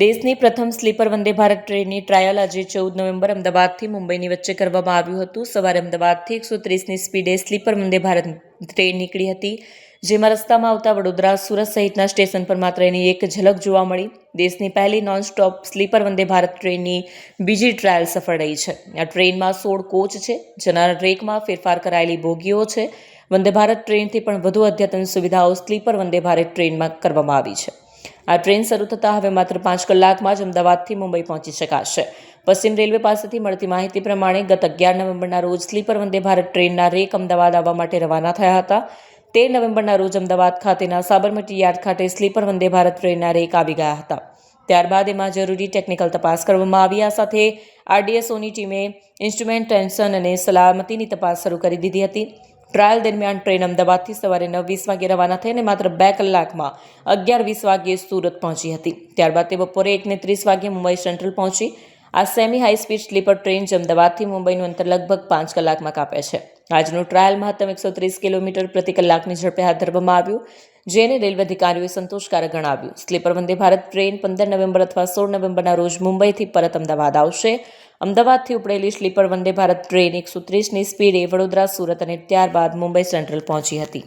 દેશની પ્રથમ સ્લીપર વંદે ભારત ટ્રેનની ટ્રાયલ આજે ચૌદ નવેમ્બર અમદાવાદથી મુંબઈની વચ્ચે કરવામાં આવ્યું હતું. સવારે અમદાવાદથી એકસો ત્રીસની સ્પીડે સ્લીપર વંદે ભારત ટ્રેન નીકળી હતી, જેમાં રસ્તામાં આવતા વડોદરા, સુરત સહિતના સ્ટેશન પર માત્ર એની એક ઝલક જોવા મળી. દેશની પહેલી non stop sleeper Vande Bharat ટ્રેનની બીજી ટ્રાયલ સફળ રહી છે. આ ટ્રેનમાં સોળ કોચ છે, જેના ટ્રેકમાં ફેરફાર કરાયેલી બોગીઓ છે. વંદે ભારત ટ્રેનથી પણ વધુ અદ્યતન સુવિધાઓ સ્લીપર વંદે ભારત ટ્રેનમાં કરવામાં આવી છે. આ ટ્રેન શરૂ થતાં હવે માત્ર પાંચ કલાકમાં જ અમદાવાદથી મુંબઈ પહોંચી શકાશે. પશ્ચિમ રેલવે પાસેથી મળતી માહિતી પ્રમાણે ગત અગિયાર નવેમ્બરના રોજ સ્લીપર વંદે ભારત ટ્રેનના રેક અમદાવાદ આવવા માટે રવાના થયા હતા. તેર નવેમ્બરના રોજ અમદાવાદ ખાતેના સાબરમતી યાર્ડ ખાતે સ્લીપર વંદે ભારત ટ્રેનના રેક આવી ગયા હતા. ત્યારબાદ એમાં જરૂરી ટેકનિકલ તપાસ કરવામાં આવી. આ સાથે આરડીએસઓની ટીમે ઇન્સ્ટ્રુમેન્ટ ટેન્શન અને સલામતીની તપાસ શરૂ કરી દીધી હતી. ટ્રાયલ દરમિયાન ટ્રેન અમદાવાદથી સવારે નવ વીસ વાગે રવાના થઈ અને માત્ર બે કલાકમાં અગિયાર વીસ વાગ્યે સુરત પહોંચી હતી. ત્યારબાદ તે બપોરે એકને ત્રીસ વાગ્યે મુંબઈ સેન્ટ્રલ પહોંચી. આ semi high speed sleeper train અમદાવાદથી મુંબઈનું અંતર લગભગ પાંચ કલાકમાં કાપે છે. આજનું ટ્રાયલ મહત્તમ એકસો ત્રીસ કિલોમીટર પ્રતિ કલાકની ઝડપે હાથ ધરવામાં આવ્યું, જેને રેલવે અધિકારીઓએ સંતોષકારક ગણાવ્યું. સ્લીપર વંદે ભારત ટ્રેન પંદર નવેમ્બર અથવા સોળ નવેમ્બરના રોજ મુંબઈથી પરત અમદાવાદ આવશે. અમદાવાદથી ઉપડેલી સ્લીપર વંદે ભારત ટ્રેન એકસો ત્રીસની સ્પીડે વડોદરા, સુરત અને ત્યારબાદ મુંબઈ સેન્ટ્રલ પહોંચી હતી.